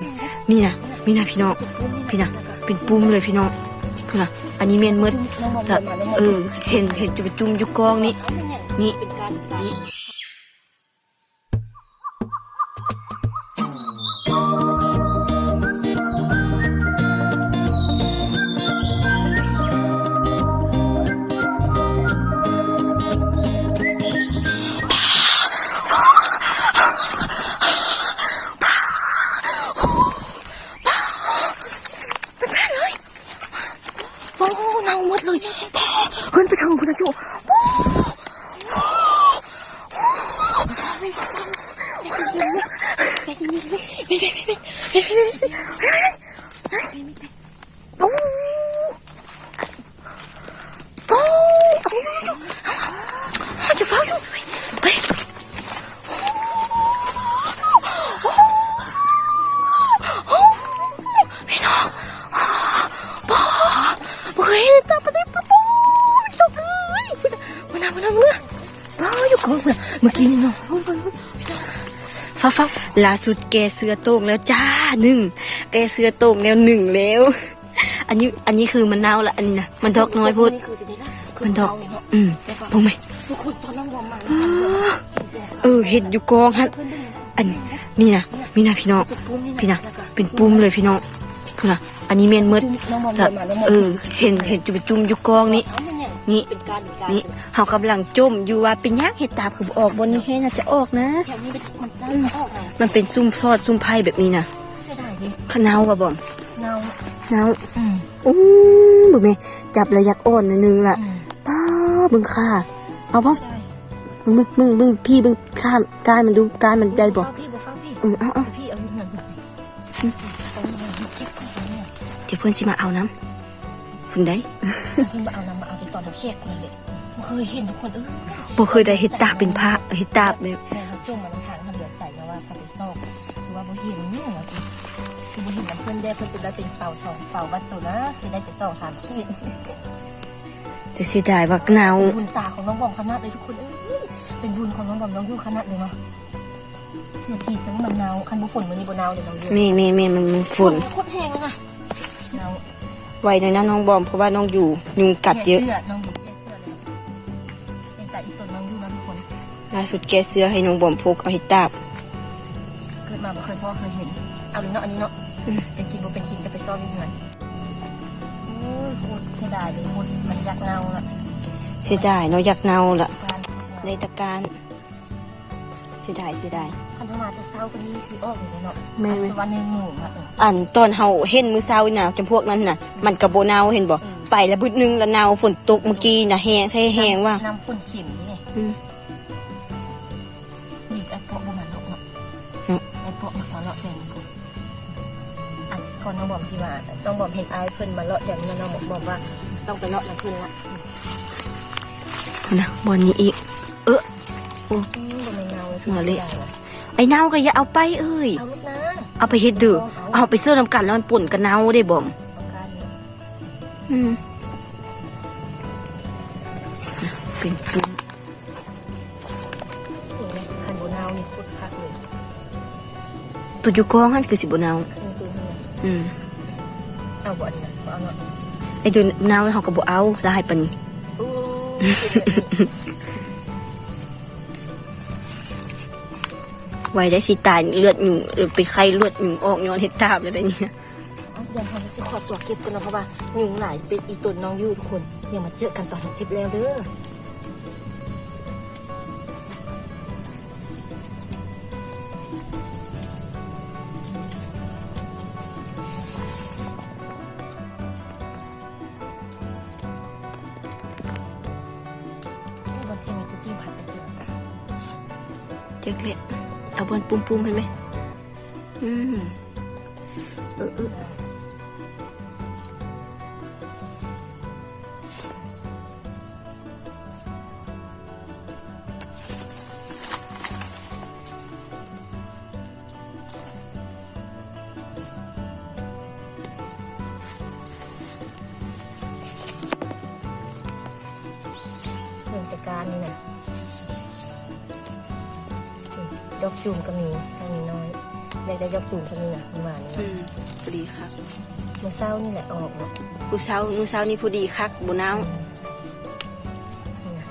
นี่นะนี่นะพี่น้องพี่นะเป็นปุ้มเลยพี่น้องพี่นะอันนี้เมียนมืดแล้วเออเห็นเห็นจะเปจุ่มยุกกองนี้นี่นี่ เมื่อกี้นี่เนาะ ฟ้าฟ้าล่าสุดแกเสือโต่งแล้วจ้าหนึ่งแกเสือโต่งแล้วหนึ่งแล้ว อันนี้อันนี้คือมันเน่าละอันนี้นะมันดอกน้อยพูดมันดอก อืมพงไหมเออเห็ดอยู่กองฮะอันนี่นะมีนะพี่น้องพี่นะเป็นปุ้มเลยพี่น้องพูดนะอันนี้เมียนมืดแล้วมาน้องวอร์มเออเห็นเห็นจะไปจุ่มอยู่กองนี้ นี่เป็นการเป็นการนี่เขากำลังจมอยู่ว่าเป็นยักษ์เห็ดตาบคือบ่ออกบนนี้ให้น่าจะออกนะแถวนี้มันได้ออกไงมันเป็นซุ่มซอดซุ่มไพ่แบบนี้นะเสียดายดิขะเนาวว่ะบอมเงาเนาวอืมอู้บึงแม่จับระยักอ่อนหน่อยนึงล่ะอืมป้าบึงค่าเอาบ่ได้มึงมึงมึงมึงพี่บึงข้ามกายมันดูกายมันได้บ่ฟังพี่บ่ฟังพี่เออเอาเอาพี่เอาเงินเอาเงินเก็บไว้เนี่ยเดี๋ยวเพื่อนสิมาเอาน้ำคุณได้เพิ่งมาเอานำ มาเอาไปตอนเราแขกคนเลยไม่เคยเห็นทุกคนเออบ่เคยได้เห็ดตาบเป็นพระเห็ดตาบเนี่ยแม่เขาจุ่มมาน้ำทางเขาเหลือใจนะว่าเขาไปซอกหรือว่าบ่เห็นเนี่ยนะสิคือบ่เห็นน้ำเพื่อนได้เพื่อนเป็นได้เป็นเป่าสองเป่าวัดตัวนะคือได้จะสองสามขีดแต่เสียดายว่าเนาบุญตาของน้องบอมขนาดเลยทุกคนเอ้ยเป็นบุญของน้องบอมน้องยูขนาดเลยเนาะเสียทีทั้งมันนาวคันบุฝนมันนี่บนนาวเลยน้องยูแม่แม่แม่มันมันฝนโคตรแห้งเลยนะนาวไวหน่อยนะน้องบอมเพราะว่าน้องอยู่ยุงกัดเยอะสื้น้องยู น้องยูนะทุกคน ล่าสุดแกเสื้อให้น้องบอมพกเอาเห็ดตาบเกิดมาไม่เคยพ่อเคยเห็น เอาเลยเนาะอันนี้เนาะเป็นกินบ่เป็นกินก็ไปซ่อนอยู่เหมือนโอ้ยโคตรเสียดายเลยโคตรมันยักเงาละเสียดายเนาะอยากเนาล่ะในตะการเสียดายเสียดายคันเข้ามาจะเศร้าก็นี่คือออกอยู่เลยเนาะแม่ไหมอันวันในหมู่อะอันตอนเฮาเห็นมือเช้าน่ะจำพวกนั้นน่ะ มันกระโบเนาเห็นบ่อืมไปแล้วบึดนึงแล้วเนาฝนตกเมื่อกี้น่ะแห้งแห้งว่าน้ำฝนข็มนี่ไง อืมนี่ไอ้พวกมันเนาะเนาะไอ้พวกมันมาเลาะแดงกูอันก่อนน้องบอกสิว่าต้องบอกเห็นไอ้เพิ่นมาเลาะแดงนั่นน้องบอกบอกว่า ต้องไปเลาะน้เพิ่นละนะบอลนี้อีก เอออืมบ่าเลยหัวเละไอ้เน่าก็อย่าเอาไปเอ้ย เอาไปเฮ็ดเดือเอาไปเสื้อน้ำกันแล้วมันป่นกับเน่าได้บ่มอืมเป็นปุ้ม ตัวอยู่กองหันคือสิบ่เนาคันตัวเฮียอืมเอาบ่อนนะบ่เอาเนาะไอ้ตัวเนาเฮาก็บ่เอาลายปานนี้โอ้ยไว้ได้สิตายเลือดหนูหรือไปไข้เลือดหนูออกย้อนเฮ็ดตาบแล้วได้นี่นะเอาเดี๋ยวเราจะขอตัวเก็บกันเนาะเพราะว่ายุงหลายเป็นอีตุนน้องอยู่ทุกคนเดี๋ยวมาเจอกันตอนคลิปแล้วเด้อ จังเล็ดเอาบอลปุ้มๆเห็นไหมอืม ดอกจูมก็มีทางนี้น้อยอยากได้ยกตูนเท่านี้นะประมาณนี้อืมพอดีคักเมื่อเช้านี่แหละออกเนาะผู้เช้ามื้อเช้านี่พอดีคักบ่หนาวนี่นะ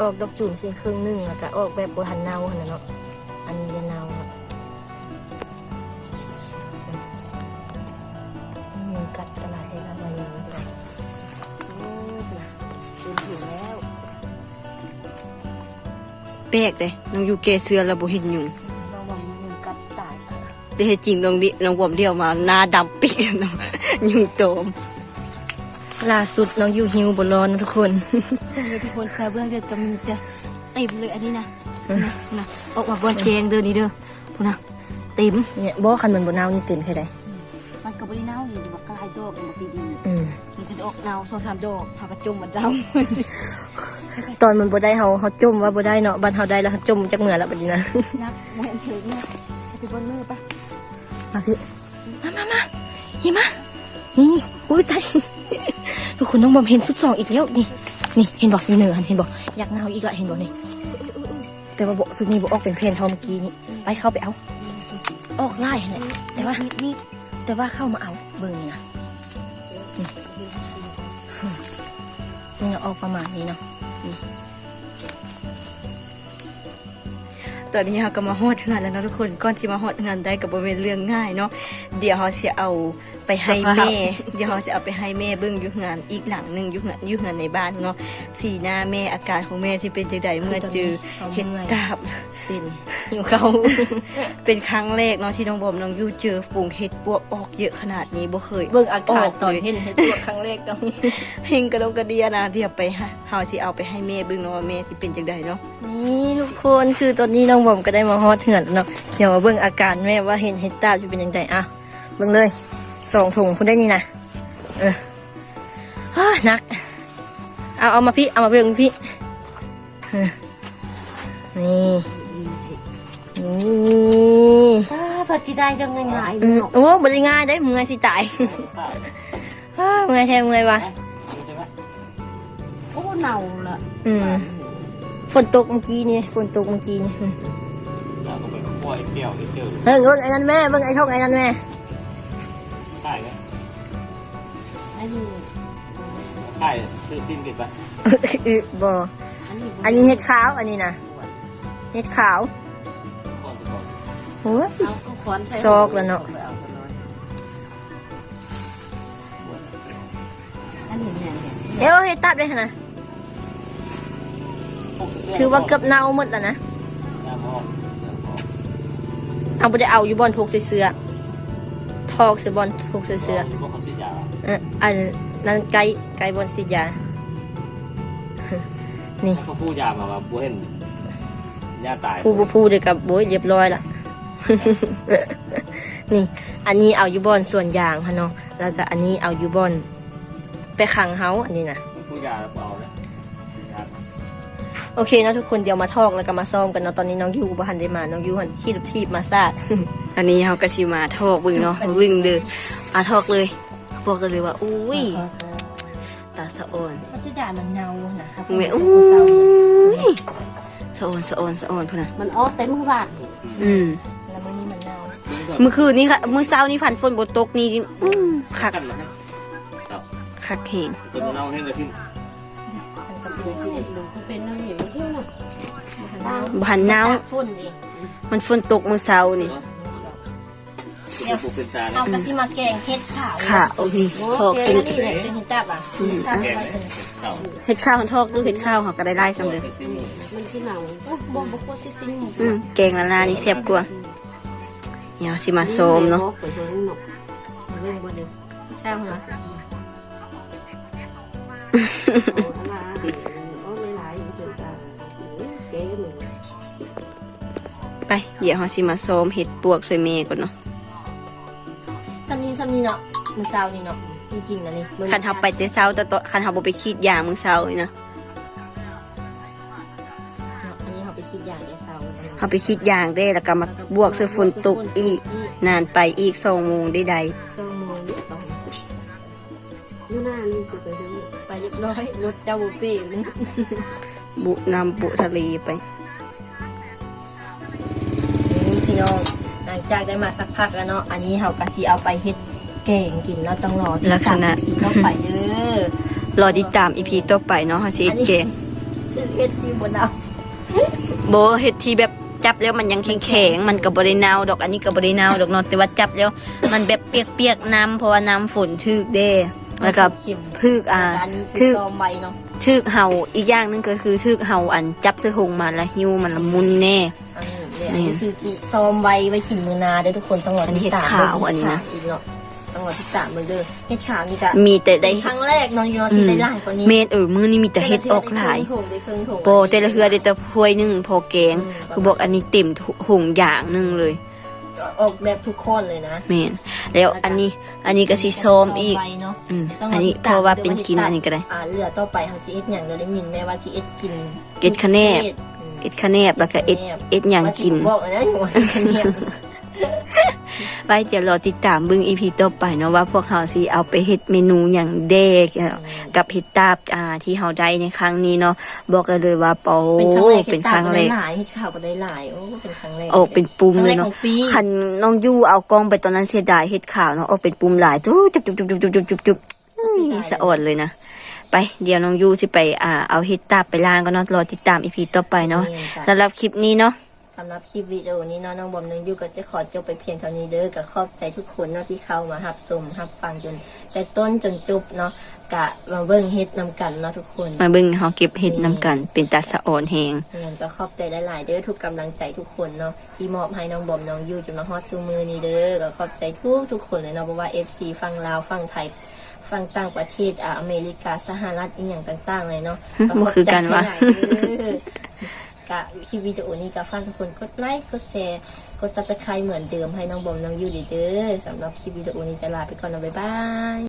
ออกดอกจูนเสียครึ่งหนึงแล้วก็ออกแบบบัหันเนาขนาดเนาะ แปลกเด้น้องอยู่เกเสือแล้วบ่เห็นยุงเราบอกมีกัดตายแต่ที่จริงน้องดิน้องบอมเดียวมาหน้าดำปีกน้องยุงโตมล่าสุดน้องอยู่หิวบนร้อนทุกคนทุกคนค่ะเบื้องเดือดก็มีแต่เต็มเลยอันนี้นะนะนะออกมาบนแจงเดินนี่เด้อพูนะเต็มเนี่ยบ่คันมันบนนาวนี่ตื่นแค่ใดมันก็บ่ได้เน่าอยู่ดีว่ากลายดอกมันปีดีอืมมันเป็นออกเน่าสองสามดอกหากระจมมันด ตอนมันบ่ได้เฮาเฮาจมว่าบ่ได้เนาะบ้านเฮาได้แล้วเฮาจมจักเมื่อแล้วบัดนี้นะำนักมวยอันเถิงเนี่ยไปบนมือปะมาพี่มามามาหิมะนี่อุ้ยตายทุกคนน้องบอมเห็นสุดสองอีกแล้วนี่นี่เห็นบอกมีเหนือเห็นบอกอยากนาวอีกละเห็นบอกนี่แต่ว่าบอกสุดนี้บอกออกเป็นเพลนเท่าเมื่อกี้นี่ไปเข้าไปเอา ออกไล่แหละแต่ว่านี่แต่ว่าเข้ามาเอาเบอร์นี่นะนี่นี่เนาะออกประมาณนี้เนาะ ตอนนี้เราก็มาฮอดเฮือนแล้วนะทุกคนก่อนที่มาฮอดเฮือนได้กับ่เป็นเรื่องง่ายเนาะเดี๋ยวเราสิเอา ไปให้แม่เดี๋ยวเราสิเอาไปให้แม่เบิ่งอยู่งานอีกหลังหนึงอยู่งานอยู่งานในบ้านเนาะสีหน้าแม่อาการของแม่สิเป็นจังไดเมื่อเจอเห็ดตาบสิ้นหิวเขาเป็นครั้งแรกเนาะที่น้องบอมน้องยูเจอฝูงเห็ดปวกออกเยอะขนาดนี้บ่เคยเบิ่งอาการตอนเลยเห็นเห็นตัวครั้งแรกต้องเฮงกระดงกระเดียนะเดี๋ยวไปฮะเฮาสิเอาไปให้แม่เบิ่งเนาะว่าแม่สิเป็นจังไดเนาะนี่ทุกคนคือตอนนี้น้องบอมก็ได้มาฮอดเหือนแล้วเนาะเดี๋ยวมาเบิ่งอาการแม่ว่าเห็นเห็ดตาจะเป็นยังไงอะเบิ่งเลย สองถุงคุณได้นี่นะเออฮ่าหนัก เอาเอามาพี่ เอามาเบิ่งพี่เออนี่นี่ถ้าพอจีได้ก็ง่ายๆอืมเนาะโอ้บริง่ายได้เมื่อยสิตายฮ่าเมื่อยแท้เมื่อยวะโอ้เน่าละอืมฝนตกเมื่อกี้นี่ฝนตกเมื่อกี้นี่อืมแล้วก็ไปคั่วไอ้เปรี้ยวไอ้เปรี้ยวเบิ่งเบิ่งไอ้นั่นแม่เบิ่งไอ้ทอกไอ้นั่นแม่ ใช่ไหมอันนี้ใช่ซื้อซิมกินปะอือบ่อันนี้อันนี้เห็ดขาวอันนี้นะเห็ดขาวก่อนสิก่อนโอ้ยเอาข้าวขวานใส่ซอกแล้วเนาะอันนี้เนี่ยเนี่ยเอ้ยเห็ดตัดได้ขนาดถือว่าเกือบเน่าหมดแล้วนะน้ำหอมเสื้อหอมเอาไปได้เอาอยู่บอลทกใส่เสื้อท อกใส่บอลทกใส่เสื้อที่พวกเขาซื้อยาเอออันนั้นไก่ไก่บอลสีดยา นี่เขาพูดยามาว่าบัวเห็นยาตายผู้บ่ผู้เด็กกับโบยเรียบร้อยละนี่ อันนี้เอาอยู่บอลส่วนยางค่ะเนาะแล้วก็อันนี้เอาอยู่บอลไปขังเฮาอันนี้นะพูดยาแล้วเอาเลยยา โอเคนะทุกคนเดี๋ยวมาทอกแล้วก็มาซ่อมกันเนาะตอนนี้น้องยูบ่ทันได้มาน้องยูหันขี่รถทีบมาซาดอันนี้เฮาก็สิมาทอกเบิ่งเนาะวิ่งเด้ออาทอกเลยบอกกันเลยว่าอุ้ยตาสะอ่อนมันจะด่ามันเนานะคะแม่อุ้ยสะอ่อนสะอ่อนสะอ่อนพุ่นน่ะมันออกเต็มบาทอืมแล้วมื้อนี้มันเนาเมื่อคืนนี้ค่ะมื้อเช้านี้ฝันฝนบ่ตกนี่อืมคักกันมาให้เอาคักแฮงตัวเน่าให้มาซิม มันก็เป็นสิมันเป็นน้ำเหนียวเที่ยวน่ะบ่หันหนาวฝุ่นดิมันฝนตกมื้อเช้านี่เดี๋ยวเป็นตาเอากระสิมาแกงเฮ็ดขาวค่ะโอ้ยทอกเป็เป็นนนี่เป็นเห็นตับอะข้าวแกงไว้เป็นเก่าเฮ็ดข้าวหันทอกหรือเฮ็ดข้าวเฮาก็ได้หลายซำเด้อใส่ซิมมันที่เน่าโอ้บ่บ่โคตรซิซิงอืมแกงละลานี่แซ่บกว่าเดี๋ยวสิมาโซมเนาะไปเบิ่งเนาะไปเบิ่งบ่ได้ข้าวเหรอ ไปเดี๋ยวเฮาสิมาโซมเห็ดปวกใส่แม่ก่อนเนาะซัมนี้ซัมนี้เนาะมื้อเช้านี่เนาะจริงๆนะนี่คันเฮาไปแต่เช้าแต่ตอนคันเฮาบ่ไปขีดยางมื้อเช้านี่นะอันนี้เขาไปคิดอย่างเดียวเช้าเฮาไปขีดยางได้แล้วก็มาบวกเสื้อฝนตกอีก นานไปอีก2โมงได้ใดสองโมงนิดต่ออยู่หน้านี่คือไปเบิ่งไปเรียบร้อยรถเจ้าบุฟเฟ่ต์นี่ บุน้ำบุทะเลไปน้องหลังจากได้มาสักพักแล้วเนาะอันนี้เฮาก็สิเอาไปเฮ็ดแกงกินแล้วต้องรอติดตามลักษณะพี่ต้องไปเด้อรอติดตามอีพีต่อไปเนาะเฮาสิเฮ็ดแกงเฮ็ดที่บนเอาโบเฮ็ดที่แบบจับแล้วมันยังแข็งๆ มันก็บ่ได้เน่าดอกอันนี้ก็บ่ได้เน่าดอกเนาะแต่ว่าจับแล้ว มันแบบเปียกๆน้ำเพราะว่าน้ำฝนถึกเด้แล้วก็เข็มพึกอ่าแล้วก็อันนี้คืถึอกซอมใบเนาะ ถึกเห่าอีกอย่างหนึงก็คือถึกเห่าอันจับเสื้อหงมาแล้วหิ้วมันละมุนแน่อันนี้เนี่ยอันนี้คือจีซอมใบไว้กินมือนาเด้อทุกคนต้องรออันนี้ติดตามเห็ดขาวอันนี้นะอีกเนาะต้องรอติดตามเบิ่งเด้อเฮ็ดขาวนี่ก็มีแต่ได้เป็นครั้งแรกเนาะอยู่เนาะที่ได้หลายกว่านี้เมนเออมื้อนี้มีแต่เฮ็ดออกหลายได้ครึ่งถุงได้ครึ่งถุงโปแต่ละเฮือได้แต่ถ้วยหนึงพอแกงคือบอกอันนี้เต็มหุงอย่างหนึงเลย ออกแบบทุกคนเลยนะแม่นแล้วอันนี้อันนี้ก็สิซ้อมอีกซใบเนาะอืมต้องอันนี้ติดเพตมราะว่าเป็นกินด้วอันนี้ก็ได้อ่าเรือต่อไปเฮาสิเอ็ดหยังเราได้ยินแม่ว่าสิเอ็ดกินเอ็ดคะแนบอืมเอ็ดคะแนบแล้วก็เอ็ดเอ็ดหยังกินว่าสิบอกเลยนะอยู่ว่าคะแนบ ไว้เดี๋ยวรอติดตามเบิ่งอีพีต่อไปเนาะว่าพวกเขาสิเอาไปเฮ็ดเมนูอย่างเด็กกับเฮ็ดตาบอ่าที่เขาได้ในครั้งนี้เนาะบอกกันเลยว่าโปเป็นครั้งแรกเป็นครั้งแรกหลายเฮ็ดข่าวก็ได้หลายโอ้เป็นครั้งแรกออกเป็นปุ่มครั้งเลแรยกขเนาะองปีคันน้องยู่เอากล้องไปตอนนั้นเสียดายเฮ็ดข่าวเนาะออกเป็นปุ่มหลายจุ๊บจุ๊บจุ๊บจุ๊บจุ๊บจุ๊บจุ๊บจุ๊บอื้อสะอดเลยนะไปเดี๋ยวน้องยู่สิไปอ่าเอาเฮ็ดตาบไปล้างก็เนาะรอติดตามอีพีต่อไปเนาะนี่จ้ะสำหรับคลิปนี้เนาะ สำหรับคลิปวิดีโอนี้เนาะน้องบอมน้องยูก็จะขอจบไปเพียงเท่านี้เด้อกับขอบใจทุกคนเนาะที่เข้ามารับชมรับฟังจน แต่ต้นจนจบเนาะกะมาเบิ่งเฮ็ดนำกันเนาะทุกคนมาเบิ่งเฮาเก็บเฮ็ดนํกัน เป็นตาสะออนแฮงเงินก็ขอบใจหลายๆเด้อทุกกำลังใจทุกคนเนาะที่มอบให้น้องบอมน้องยูจนมาฮอดซูมือนี้เด้อก็ขอบใจทุกทุกคนเลยเนาะเพราะว่า FC ฟังลาวฟังไทยฟังต่างประเทศอ่าอเมริกาสหรัฐอีหยังต่าง ๆ เลยเนาะมันคือกันวะขอบใจหลายๆเด้อ กะคลิปวิดีโอนี้ก็ฝากทุกคนกดไลค์กดแชร์กดซับสไครต์เหมือนเดิมให้น้องบอมน้องยูเด้อสำหรับคลิปวิดีโอนี้จะลาไปก่อนนะบ๊ายบาย